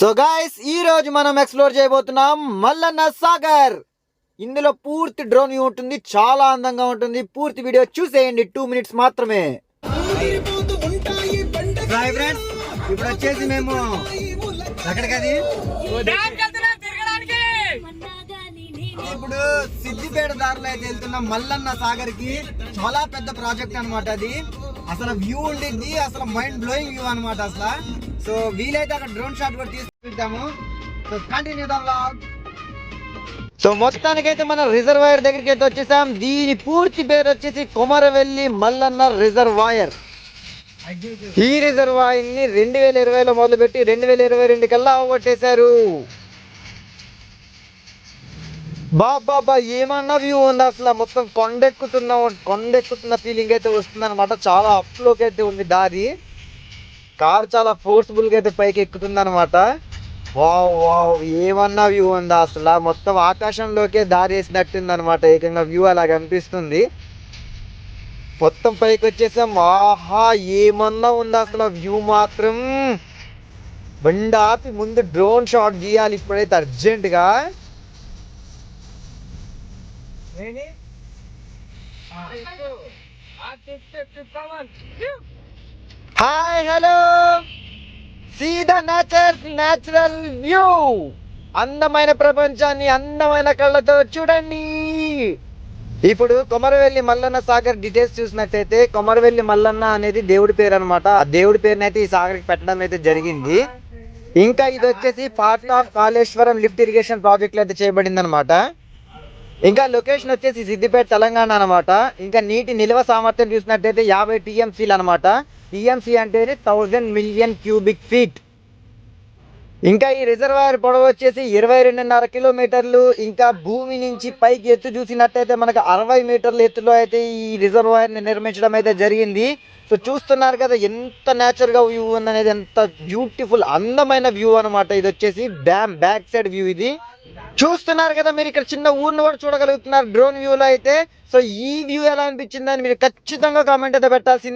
So guys ఈ రోజు మనం ఎక్స్ప్లోర్ చేయబోతున్నాం మల్లన్న సాగర్. ఇందులో పూర్తి డ్రోన్ వ్యూ ఉంటుంది చాలా అందంగా ఉంటుంది. పూర్తి వీడియో చూసేయండి టూ మినిట్స్ మాత్రమే. ఇప్పుడు వచ్చేసి మేము ఎక్కడికది? ఇప్పుడు సిద్దిపేట దారిలో అయితే వెళ్తున్న మల్లన్న సాగర్కి చాలా పెద్ద ప్రాజెక్ట్ అన్నమాట అది. అసలు వ్యూ ఉండిద్ది అసలు మైండ్ బ్లోయింగ్ వ్యూ అనమాట అసలు. సో వీలైతే అక్కడ డ్రోన్ షాట్ కూడా తీసుకుంటాము so continue the vlog so మొత్తానికైతే మన రిజర్వాయర్ దగ్గరికి అయితే వచ్చేసాం. దీని పూర్తి పేరు వచ్చేసి కొమరవెల్లి మల్లన్న రిజర్వాయర్. ఈ రిజర్వాయర్ని రెండు వేల ఇరవైలో మొదలుపెట్టి రెండు వేల ఇరవై రెండు కల్లా అవగొట్టేశారు బాబా ఏమన్నా వ్యూ ఉంది అసలు? మొత్తం కొండెక్కుతున్న కొండెక్కుతున్న ఫీలింగ్ అయితే వస్తుంది అనమాట చాలా అప్లోకి అయితే ఉంది దారి. కార్ చాలా ఫోర్స్ఫుల్గా అయితే పైకి ఎక్కుతుంది అనమాట వావ్ వావ్ ఏమన్నా వ్యూ ఉందా అసలు? మొత్తం ఆకాశంలోకే దారి వేసినట్టుంది అనమాట ఏకంగా వ్యూ అలా కనిపిస్తుంది మొత్తం పైకి వచ్చేసాం. ఆహా ఏమన్నా ఉందా అసలు వ్యూ మాత్రం? బండి ఆపి ముందు డ్రోన్ షాట్ గీయాలి. ఇప్పుడైతే అర్జెంటుగా hi hello see the nature natural view అందమైన ప్రపంచాన్ని అందమైన కళ్ళతో చూడండి. ఇప్పుడు కొమరవెల్లి మల్లన్న సాగర్ డీటెయిల్స్ చూసినట్టయితే కొమరవెల్లి మల్లన్న అనేది దేవుడి పేరు అనమాట ఆ దేవుడి పేరుని అయితే ఈ సాగర్కి పెట్టడం అయితే జరిగింది. ఇంకా ఇది వచ్చేసి part of Kaleshwaram lift irrigation project అయితే చేయబడింది అనమాట ఇంకా లొకేషన్ వచ్చేసి సిద్దిపేట తెలంగాణ అనమాట ఇంకా నీటి నిల్వ సామర్థ్యం చూసినట్టయితే యాభై టీఎంసీలు అనమాట టీఎంసీ అంటే థౌజండ్ మిలియన్ క్యూబిక్ ఫీట్ ఇంకా ఈ రిజర్వాయర్ పొడవు వచ్చేసి ఇరవై రెండున్నర కిలోమీటర్లు. ఇంకా భూమి నుంచి పైకి ఎత్తు చూసినట్టయితే మనకు అరవై మీటర్ల ఎత్తులో అయితే ఈ రిజర్వాయర్ని నిర్మించడం అయితే జరిగింది. సో చూస్తున్నారు కదా ఎంత నేచురల్గా వ్యూ ఉందనేది ఎంత బ్యూటిఫుల్ అందమైన వ్యూ అన్నమాట. ఇది వచ్చేసి డ్యామ్ బ్యాక్ సైడ్ వ్యూ ఇది. చూస్తున్నారు కదా మీరు ఇక్కడ చిన్న ఊరిని కూడా చూడగలుగుతున్నారు డ్రోన్ వ్యూ లో అయితే. సో ఈ వ్యూ ఎలా అనిపించిందని మీరు ఖచ్చితంగా కామెంట్ అయితే పెట్టాల్సింది.